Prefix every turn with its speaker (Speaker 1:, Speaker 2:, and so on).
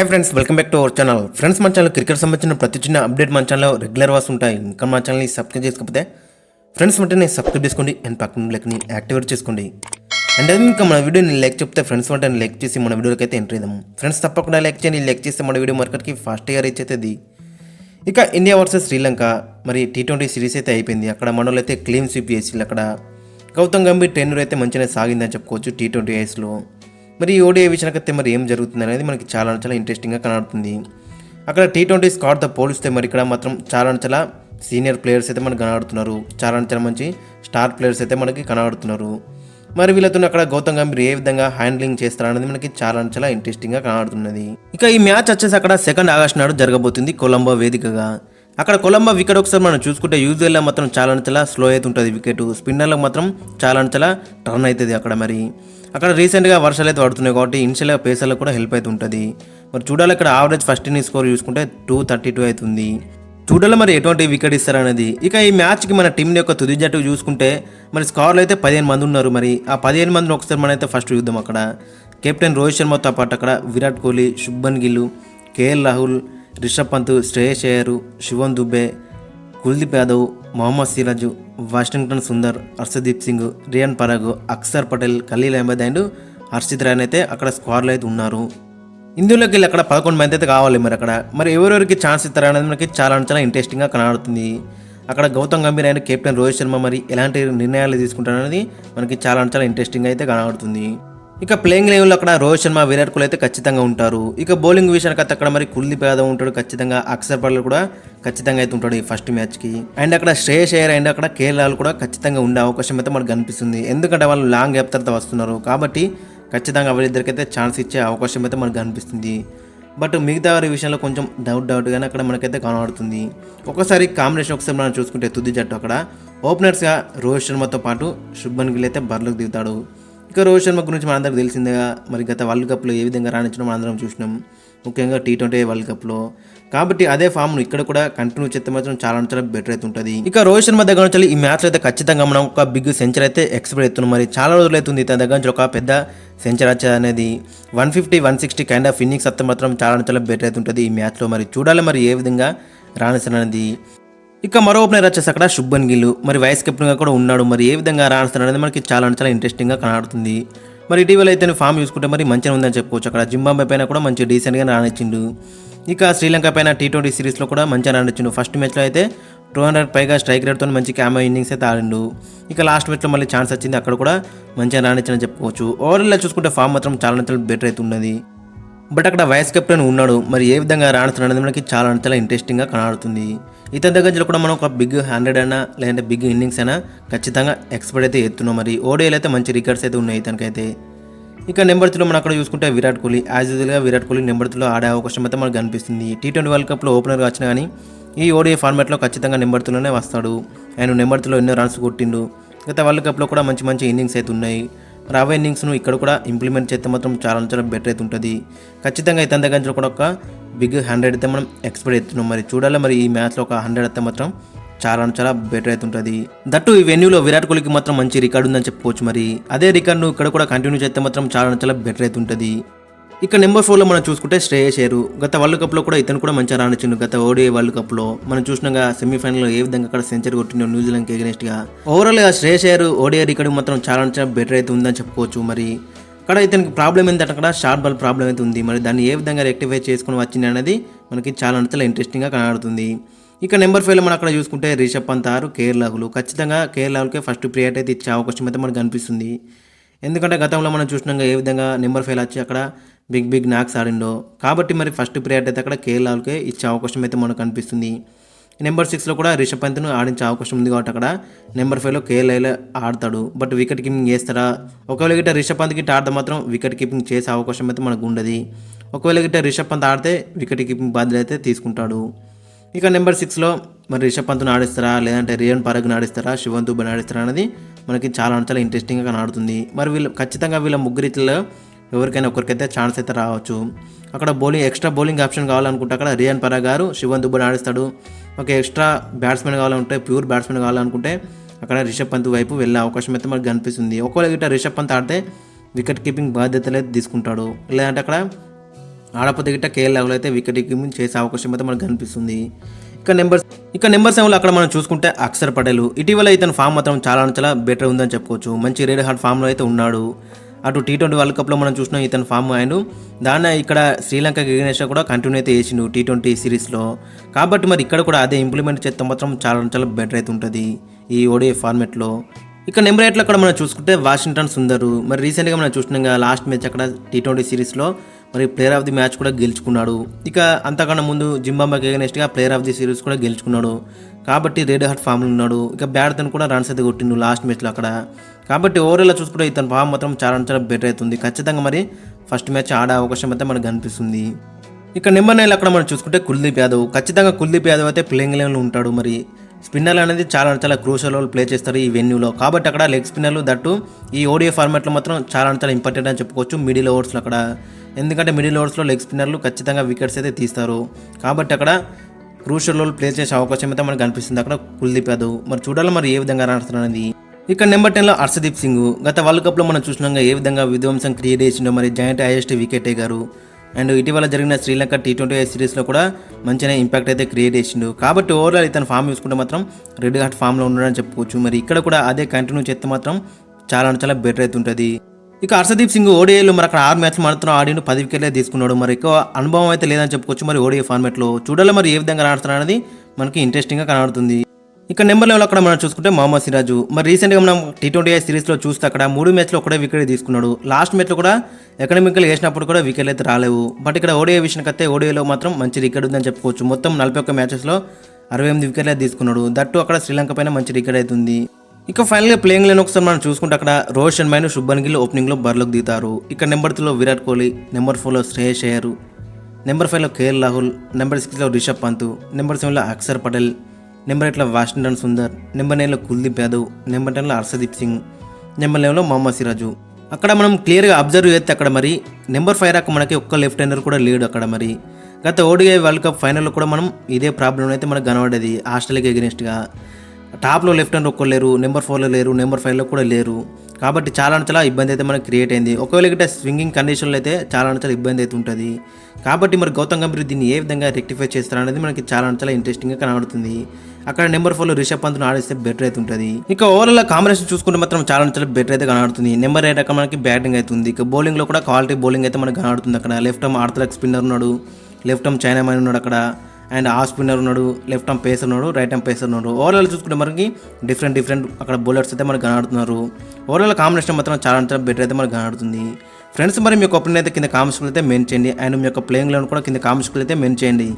Speaker 1: Hi friends welcome back to our channel friends మన channel cricket సంబంధించిన ప్రతి చిన్న అప్డేట్ మన ఛానల్లో రెగ్యులర్ వాస్ ఉంటాయి ఇంకా మా ఛానల్ని సబ్స్క్రైబ్ చేసుకోకపోతే ఫ్రెండ్స్ వెంటనే సబ్స్క్రైబ్ చేసుకోండి. అండ్ పక్కన లెక్ని యాక్టివేట్ చేసుకోండి. అండ్ అది ఇంకా మన వీడియోని లైక్ చెప్తే ఫ్రెండ్స్ వెంటనే లైక్ చేసి మన వీడియోకి అయితే ఎంటర్ ఇద్దాం ఫ్రెండ్స్ తప్పకుండా లైక్ చేయండి. లైక్ చేస్తే మన వీడియో మార్కెట్కి ఫాస్ట్గా రీచ్ అవుతుంది ఇక ఇండియా వర్సెస్ శ్రీలంక మరి టీ ట్వంటీ సిరీస్ అయితే అయిపోయింది. అక్కడ మనోళ్ళు అయితే క్లీన్ స్వీప్ చేసి అక్కడ గౌతమ్ గంభీర్ ట్రైనర్ అయితే మంచిగా సాగిందని చెప్పుకోవచ్చు టీ ట్వంటీ ఐస్లో మరి ఈ ఓడిఐ విషయానికైతే మరి ఏం జరుగుతుంది అనేది మనకి చాలా చాలా ఇంట్రెస్టింగ్గా కనబడుతుంది. అక్కడ టీ ట్వంటీ స్కాడ్తో పోలిస్తే మరి ఇక్కడ మాత్రం చాలా చాలా సీనియర్ ప్లేయర్స్ అయితే మనకు కనబడుతున్నారు. చాలా చాలా మంచి స్టార్ ప్లేయర్స్ అయితే మనకి కనబడుతున్నారు. మరి వీళ్ళతో అక్కడ గౌతమ్ గంభీర్ ఏ విధంగా హ్యాండ్లింగ్ చేస్తారనేది మనకి చాలా చాలా ఇంట్రెస్టింగ్గా కనబడుతున్నది. ఇక ఈ మ్యాచ్ వచ్చేసి అక్కడ సెకండ్ ఆగస్ట్ నాడు జరగబోతుంది కొలంబో వేదికగా. అక్కడ కొలంబో వికెట్ ఒకసారి మనం చూసుకుంటే యూజువల్గా మాత్రం చాలా చాలా స్లో అవుతుంటుంది వికెట్. స్పిన్నర్లకు మాత్రం చాలా చాలా టర్న్ అవుతుంది అక్కడ మరి. అక్కడ రీసెంట్గా వర్షాలు అయితే పడుతున్నాయి కాబట్టి ఇన్షియల్గా పేసర్లకు కూడా హెల్ప్ అవుతుంటుంది మరి చూడాలి ఇక్కడ ఆవరేజ్ ఫస్ట్ ఇన్నింగ్ స్కోర్ చూసుకుంటే టూ థర్టీ టూ అవుతుంది చూడాలి మరి ఎటువంటి వికెట్ ఇస్తారనేది. ఇక ఈ మ్యాచ్కి మన టీం యొక్క తుది జట్టు చూసుకుంటే మరి స్కోర్లు అయితే పదిహేను మంది ఉన్నారు మరి. ఆ పదిహేను మందిని ఒకసారి మనం అయితే ఫస్ట్ చూద్దాం అక్కడ. కెప్టెన్ రోహిత్ శర్మతో పాటు అక్కడ Virat Kohli Shubman Gill K L Rahul Rishabh Pant Shreyas Iyer Shivam Dube Kuldeep Yadav Mohammed Siraj Washington Sundar Arshdeep Singh Riyan Parag Axar Patel Khaleel Ahmed and Harshit Rana అయితే అక్కడ స్క్వాడ్లో అయితే ఉన్నారు. ఇందులోకి వెళ్ళి అక్కడ పదకొండు మంది అయితే కావాలి మరి అక్కడ. మరి ఎవరెవరికి ఛాన్స్ ఇస్తారనేది మనకి చాలా చాలా ఇంట్రెస్టింగ్గా కనబడుతుంది. అక్కడ గౌతమ్ గంభీర్ అండ్ కెప్టెన్ రోహిత్ శర్మ మరి ఎలాంటి నిర్ణయాలు తీసుకుంటారనేది మనకి చాలా చాలా ఇంట్రెస్టింగ్ అయితే కనబడుతుంది. ఇక ప్లేయింగ్ లెవెల్లో అక్కడ రోహిత్ శర్మ విరాట్ కోహ్లీ అయితే ఖచ్చితంగా ఉంటారు. ఇక బౌలింగ్ విషయానికి అయితే అక్కడ మరి కుల్దీప్ యాదవ్ ఉంటాడు ఖచ్చితంగా అక్షర్ పటేల్ కూడా ఖచ్చితంగా అయితే ఉంటాడు ఈ ఫస్ట్ మ్యాచ్కి అండ్ అక్కడ శ్రేయస్ అయ్యర్ అండ్ అక్కడ కేరళ కూడా ఖచ్చితంగా ఉండే అవకాశం అయితే మనకు కనిపిస్తుంది. ఎందుకంటే వాళ్ళు లాంగ్ గ్యాప్ తర్వాత వస్తున్నారు. కాబట్టి ఖచ్చితంగా వాళ్ళిద్దరికైతే ఛాన్స్ ఇచ్చే అవకాశం అయితే మనకు కనిపిస్తుంది. బట్ మిగతా వారి విషయంలో కొంచెం డౌట్ డౌట్గానే అక్కడ మనకైతే కనబడుతుంది. ఒకసారి కాంబినేషన్ ఒకసారి మనం చూసుకుంటే తుది జట్టు అక్కడ. ఓపెనర్స్గా రోహిత్ శర్మతో పాటు శుభన్ గిల్ అయితే బరిలోకి దిగుతాడు. ఇక రోహిత్ శర్మ గురించి మనందరికి తెలిసిందేగా మరి గత వరల్డ్ కప్లో ఏ విధంగా రాణించడం మనందరం చూసినాం. ముఖ్యంగా టీ ట్వంటీ వరల్డ్ కప్లో. కాబట్టి అదే ఫామ్ను ఇక్కడ కూడా కంటిన్యూ చేస్తే మాత్రం చాలా చాలా బెటర్ అయితే ఉంటుంది. ఇక రోహిత్ శర్మ దగ్గర నుంచి ఈ మ్యాచ్లో అయితే ఖచ్చితంగా మనం ఒక బిగ్ సెంచరీ అయితే ఎక్స్పెక్ట్ అవుతున్నాం మరి చాలా రోజులు అవుతుంది తన దగ్గర నుంచి ఒక పెద్ద సెంచరీ వచ్చేది అనేది. One fifty one sixty kind of innings వస్తే మాత్రం చాలా చాలా బెటర్ అయితే ఉంటుంది ఈ మ్యాచ్లో మరి చూడాలి మరి ఏ విధంగా రాణిస్తాననేది ఇక మరో ఓపెనర్ వచ్చేసి అక్కడ శుభన్ గిల్. మరి వైస్ కెప్టెన్గా కూడా ఉన్నాడు. మరి ఏ విధంగా రాణిస్తాడు అనేది మనకి చాలా అంటే చాలా ఇంట్రెస్టింగ్గా కనబడుతుంది. మరి ఇటీవల అయితే ఫామ్ చూసుకుంటే మరి మంచిగా ఉందని చెప్పుకోవచ్చు. అక్కడ జింబాబే పైన కూడా మంచి డీసెంట్గా రానిచ్చిండు ఇక శ్రీలంక పైన టీ ట్వంటీ సిరీస్లో కూడా మంచిగా రానిచ్చిండు ఫస్ట్ మ్యాచ్లో అయితే టూ హండ్రెడ్ పైగా స్ట్రైక్ రేట్తో మంచి క్యామో ఇన్నింగ్స్ అయితే ఆడిండు. ఇక లాస్ట్ మ్యాచ్లో మళ్ళీ ఛాన్స్ వచ్చింది. అక్కడ కూడా మంచిగా రాణించని చెప్పుకోవచ్చు. ఓవరాల్గా చూసుకుంటే ఫామ్ మాత్రం చాలా చాలా బెటర్ అయితే ఉన్నది. బట్ అక్కడ వైస్ కెప్టెన్ ఉన్నాడు. మరి ఏ విధంగా రాణిస్తున్నాడు అనేది మనకి చాలా చాలా ఇంట్రెస్టింగ్గా కనబడుతుంది. ఇతని దగ్గర కూడా మనం ఒక బిగ్ హండ్రెడ్ అయినా లేదంటే బిగ్ ఇన్నింగ్స్ అయినా ఖచ్చితంగా ఎక్స్పెక్ట్ అయితే ఎత్తున్నాం. మరి ఓడిఐలు అయితే మంచి రికార్డ్స్ అయితే ఉన్నాయి ఇతనికైతే. ఇక నెంబర్ త్రీలో మనం అక్కడ చూసుకుంటే విరాట్ కోహ్లీ. యాజ్ యూజువల్గా విరాట్ కోహ్లీ నెంబర్ త్రీలో ఆడే అవకాశం అయితే మనకు కనిపిస్తుంది. టీ ట్వంటీ వరల్డ్ కప్లో ఓపెనర్గా వచ్చినా కానీ ఈ ఓడిఐ ఫార్మాట్లో ఖచ్చితంగా నెంబర్ త్రీలోనే వస్తాడు. ఆయన నెంబర్ త్రీలో ఎన్నో రన్స్ కొట్టిండు. గత వరల్డ్ కప్లో కూడా మంచి మంచి ఇన్నింగ్స్ అయితే ఉన్నాయి. రాబోయే ఇన్నింగ్స్ను ఇక్కడ కూడా ఇంప్లిమెంట్ చేస్తే మాత్రం చాలా చాలా బెటర్ అయితే ఉంటుంది. ఖచ్చితంగా ఇతని దగ్గర నుంచి కూడా ఒక బిగ్ హండ్రెడ్ అయితే మనం ఎక్స్పెక్ట్ అవుతున్నాం మరి చూడాలి మరి ఈ మ్యాచ్లో ఒక హండ్రెడ్ అయితే మాత్రం చాలా చాలా బెటర్ అయితే ఉంటుంది. దట్టు ఈ వెన్యూలో విరాట్ కోహ్లీకి మాత్రం మంచి రికార్డు ఉందని చెప్పుకోవచ్చు మరి. అదే రికార్డును ఇక్కడ కూడా కంటిన్యూ చేస్తే మాత్రం చాలా చాలా బెటర్ అయితే ఉంటుంది. ఇక నెంబర్ ఫోర్లో మనం చూసుకుంటే శ్రేయస్ అయ్యారు గత వరల్డ్ కప్లో కూడా ఇతను కూడా మంచిగా రానిచ్చిండు గత ఓడిఐ వరల్డ్ కప్లో మనం చూసినాగా సెమీఫైనల్లో ఏ విధంగా అక్కడ సెంచరీ కొట్టిండో న్యూజిలాండ్కి ఎగనెస్ట్గా ఓవరాల్గా శ్రేయస్ అయ్యారు ఓడిఐ రికార్డు మాత్రం చాలా చాలా బెటర్ అయితే ఉందని చెప్పుకోవచ్చు. మరి అక్కడ ఇతనికి ప్రాబ్లం ఏంటంటే అక్కడ షార్ట్ బాల్ ప్రాబ్లం అయితే ఉంది. మరి దాన్ని ఏ విధంగా రెక్టిఫై చేసుకుని వచ్చింది అనేది మనకి చాలా అంటే ఇంట్రెస్టింగ్గా కనబడుతుంది. ఇక నెంబర్ ఫైవ్లో మనం అక్కడ చూసుకుంటే రిషబ్ పంత్ ఆరు కేరళకులు ఖచ్చితంగా కేరళకే ఫస్ట్ ప్రియారిటీ అయితే ఇచ్చే అవకాశం అయితే మనకు కనిపిస్తుంది. ఎందుకంటే గతంలో మనం చూసినాక ఏ విధంగా నెంబర్ ఫైవ్ వచ్చి అక్కడ బిగ్ బిగ్ నాక్స్ ఆడిండో. కాబట్టి మరి ఫస్ట్ ప్రియారిటీ అయితే అక్కడ కేరళకే ఇచ్చే అవకాశం అయితే మనకు కనిపిస్తుంది. నెంబర్ సిక్స్లో కూడా రిషబ్ పంత్ను ఆడించే అవకాశం ఉంది కాబట్టి అక్కడ నెంబర్ ఫైవ్లో కేఎల్ఐలో ఆడతాడు. బట్ వికెట్ కీపింగ్ చేస్తారా ఒకవేళ గిట్ట రిషబ్ పంత్ గిట్ట ఆడితే మాత్రం వికెట్ కీపింగ్ చేసే అవకాశం అయితే మనకు ఉండదు. ఒకవేళ గిట్ట రిషబ్ పంత్ ఆడితే వికెట్ కీపింగ్ బాధ్యత అయితే తీసుకుంటాడు. ఇక నెంబర్ సిక్స్లో మరి రిషబ్ పంత్ను ఆడిస్తారా? లేదంటే రియన్ పరగ్ను ఆడిస్తారా? శివన్ దుబ్బని ఆడిస్తారా? అనేది మనకి చాలా చాలా ఇంట్రెస్టింగ్గా కనబడుతుంది. మరి వీళ్ళు ఖచ్చితంగా వీళ్ళ ముగ్గురిలో ఎవరికైనా ఒకరికైతే ఛాన్స్ అయితే రావచ్చు. అక్కడ బౌలింగ్ ఎక్స్ట్రా బౌలింగ్ ఆప్షన్ కావాలనుకుంటే అక్కడ రియాన్ పరా గారు శివన్ దుబ్బని ఆడిస్తాడు. ఒక ఎక్స్ట్రా బ్యాట్స్మెన్ కావాలంటే ప్యూర్ బ్యాట్స్మెన్ కావాలనుకుంటే అక్కడ రిషబ్ పంత్ వైపు వెళ్ళే అవకాశం అయితే మనకు కనిపిస్తుంది. ఒకవేళ గిట్ట రిషబ్ పంత్ ఆడితే వికెట్ కీపింగ్ బాధ్యతలు అయితే తీసుకుంటాడు. లేదంటే అక్కడ ఆడపోతే గిట్ట కేఎల్ రాహుల్ అయితే వికెట్ కీపింగ్ చేసే అవకాశం అయితే మనకు కనిపిస్తుంది. ఇక నెంబర్ ఇక నెంబర్ సెవెన్లో అక్కడ మనం చూసుకుంటే అక్షర్ పటేల్. ఇటీవల ఇతని ఫామ్ మాత్రం చాలా చాలా బెటర్ ఉందని చెప్పుకోవచ్చు. మంచి రేడ్ హార్ట్ ఫామ్లో అయితే ఉన్నాడు. అటు టీ ట్వంటీ వరల్డ్ కప్లో మనం చూసినాం ఇతని ఫామ్ అండ్ దాన్ని ఇక్కడ శ్రీలంకకి ఎగనెస్ట్ కూడా కంటిన్యూ అయితే చేసిండు టీ ట్వంటీ సిరీస్లో కాబట్టి మరి ఇక్కడ కూడా అదే ఇంప్లిమెంట్ చేస్తే మాత్రం చాలా చాలా బెటర్ అయితే ఉంటుంది ఈ ఓడిఐ ఫార్మెట్లో ఇక నెంబర్ ఎయిట్లో అక్కడ మనం చూసుకుంటే వాషింగ్టన్ సుందరు. మరి రీసెంట్గా మనం చూసినాం లాస్ట్ మ్యాచ్ అక్కడ టీ ట్వంటీ సిరీస్లో మరి ప్లేయర్ ఆఫ్ ది మ్యాచ్ కూడా గెలుచుకున్నాడు. ఇక అంతకన్నా ముందు జింబాబాకి ఎగనెస్ట్గా ప్లేయర్ ఆఫ్ ది సిరీస్ కూడా గెలుచుకున్నాడు. కాబట్టి రెడ్ హార్ట్ ఫామ్లో ఉన్నాడు. ఇక బ్యాట్తో కూడా రన్స్ అయితే కొట్టిండు లాస్ట్ మ్యాచ్లో అక్కడ. కాబట్టి ఓవరాల్ చూసుకుంటే ఇతని ఫామ్ మాత్రం చాలా చాలా బెటర్ అవుతుంది. ఖచ్చితంగా మరి ఫస్ట్ మ్యాచ్ ఆడే అవకాశం అయితే మనకు కనిపిస్తుంది. ఇక నెంబర్ నైన్ అక్కడ మనం చూసుకుంటే కుల్దీప్ యాదవ్. ఖచ్చితంగా కుల్దీప్ యాదవ్ అయితే ప్లేయింగ్ లెవెన్లో ఉంటాడు మరి. స్పిన్నర్లు అనేది చాలా చాలా క్రూషల్ రోల్ ప్లే చేస్తారు ఈ వెన్యూలో కాబట్టి అక్కడ లెగ్ స్పిన్నర్లు దట్టు ఈ ఓడియో ఫార్మాట్లో మాత్రం చాలా చాలా ఇంపార్టెంట్ అని చెప్పుకోవచ్చు. మిడిల్ ఓవర్స్లో అక్కడ. ఎందుకంటే మిడిల్ ఓవర్స్లో లెగ్ స్పిన్నర్లు ఖచ్చితంగా వికెట్స్ అయితే తీస్తారు. కాబట్టి అక్కడ క్రూషల్ రోల్ ప్లే చేసే అవకాశం అయితే మనకు కనిపిస్తుంది. అక్కడ కుల్దీప్ యాదవ్. మరి చూడాలి మరి ఏ విధంగా ఆడుతున్నారు ఇక్కడ ఇక నెంబర్ టెన్లో హర్షదీప్ సింగ్. గత వరల్డ్ కప్లో మనం చూసినాక ఏ విధంగా విధ్వంసం క్రియేట్ చేసిండో మరి జాయింట్ హైయెస్ట్ వికెటే గారు అండ్ ఇటీవల జరిగిన శ్రీలంక టీ ట్వంటీ సిరీస్లో కూడా మంచిగా ఇంపాక్ట్ అయితే క్రియేట్ చేసిండు. కాబట్టి ఓవరాల్ ఇతను ఫామ్ చూసుకుంటే మాత్రం రెడ్ హార్ట్ ఫామ్లో ఉండడం చెప్పుకోవచ్చు. మరి ఇక్కడ కూడా అదే కంటిన్యూ చేస్తే మాత్రం చాలా అంటే చాలా బెటర్ అయితే ఉంటుంది. ఇక హర్షదీప్ సింగ్ ఓడిఐలో మరి అక్కడ ఆరు మ్యాచ్లు మాత్రం ఆడిండు పది వికెట్లే తీసుకున్నాడు. మరి ఎక్కువ అనుభవం అయితే లేదని చెప్పుకోవచ్చు. మరి ఓడిఐ ఫార్మాట్లో చూడాలి మరి ఏ విధంగా ఆడుతున్నాడు అనేది మనకి ఇంట్రెస్టింగ్గా కనబడుతుంది. ఇక నెంబర్ లెవెల్ అక్కడ మనం చూసుకుంటే మహమ్మద్ సిరాజు. మరి రీసెంట్గా మనం టీ ట్వంటీ ఐ సిరీస్లో చూస్తే అక్కడ మూడు మ్యాచ్లో ఒకటే వికెట్ తీసుకున్నాడు. లాస్ట్ మ్యాచ్లో కూడా ఎకనమికల్ వేసినప్పుడు కూడా వికెట్లు అయితే రాలేవు. బట్ ఇక్కడ ఓడిఐ విషయానికి అయితే ఓడిఐలో మాత్రం మంచి రికార్డ్ ఉందని చెప్పుకోవచ్చు. మొత్తం నలభై ఒక్క మ్యాచెస్లో అరవై ఎనిమిది వికెట్లే తీసుకున్నాడు. దట్టు అక్కడ శ్రీలంక పైన మంచి రికార్డ్ అవుతుంది ఇక ఫైనల్గా ప్లేయింగ్ లైన్ ఒకసారి మనం చూసుకుంటే అక్కడ రోహిత్ శర్మ అండ్ శుభన్ గిల్ ఓపెనింగ్లో బరిలోకి దిగుతారు. ఇక్కడ నెంబర్ త్రీలో విరాట్ కోహ్లీ నెంబర్ ఫోర్లో శ్రేయస్ అయ్యర్. నెంబర్ ఫైవ్లో కేఎల్ రాహుల్ నెంబర్ సిక్స్లో రిషబ్ పంత్ నెంబర్ సెవెన్లో అక్షర్ పటేల్ నెంబర్ ఎయిట్లో వాషింగ్టన్ సుందర్ నెంబర్ నైన్లో కుల్దీప్ యాదవ్ నెంబర్ టెన్లో హర్షదీప్ సింగ్ నెంబర్ లెవెన్లో మొహమ్మద్ సిరాజు. అక్కడ మనం క్లియర్గా అబ్జర్వ్ చేస్తే అక్కడ మరి నెంబర్ ఫైవ్ రాక మనకి ఒక్క లెఫ్ట్ హ్యాండర్ కూడా లేడు అక్కడ మరి. గత ఓడిఐ వరల్డ్ కప్ ఫైనల్లో కూడా మనం ఇదే ప్రాబ్లం అయితే మనకు కనబడేది. ఆస్ట్రేలియాకి ఎగెనిస్ట్గా టాప్లో లెఫ్ట్ హ్యాండ్ ఒక్కరు లేరు నెంబర్ ఫోర్లో లేరు నెంబర్ ఫైవ్లో కూడా లేరు. కాబట్టి చాలా చాలా ఇబ్బంది అయితే మనకు క్రియేట్ అయింది. ఒకవేళ గిట్ట స్వింగింగ్ కండిషన్లో అయితే చాలా చాలా ఇబ్బంది అయితే ఉంటుంది. కాబట్టి మరి గౌతమ్ గంభీర్ దీన్ని ఏ విధంగా రెక్టిఫై చేస్తారు అనేది మనకి చాలా చాలా ఇంట్రెస్టింగ్గా కనబడుతుంది. అక్కడ నెంబర్ ఫోర్లో రిషబ్ పంత్ను ఆడిస్తే బెటర్ అయితే ఉంటుంది. ఇక ఓవరాల్ కాంబినేషన్ చూసుకుంటే మాత్రం చాలా చాలా బెటర్ అయితే కనబడుతుంది. నెంబర్ ఎయిట్ అక్కడ మనకి బ్యాటింగ్ అవుతుంది. ఇక బౌలింగ్లో కూడా క్వాలిటీ బౌలింగ్ అయితే మనకు కనబడుతుంది అక్కడ. లెఫ్ట్ ఆర్మ్ ఆర్థరాక్ స్పిన్నర్ ఉన్నాడు. లెఫ్ట్ ఆర్మ్ చైనా మ్యాన్ ఉన్నాడు అక్కడ. అండ్ ఆ స్పిన్నర్ ఉన్నాడు లెఫ్ట్ ఆర్మ్ పేసర్ ఉన్నాడు రైట్ ఆర్మ్ పేసర్ ఉన్నాడు. ఓవరాల్ చూసుకుంటే మనకి డిఫరెంట్ డిఫరెంట్ అక్కడ బౌలర్స్ అయితే మనకు కనబడుతున్నారు. ఓవరాల్ కాంబినేషన్ మాత్రం చాలా అంటే బెటర్ అయితే మనకు కనబడుతుంది. ఫ్రెండ్స్ మరి మీ యొక్క ఒపీనియన్ అయితే కింద కామెంట్స్లో అయితే మెయిన్ చేయండి. అండ్ మీ యొక్క ప్లేయింగ్ లెవెన్ కూడా కింద కామెంట్స్లో అయితే మెయిన్ చేయండి.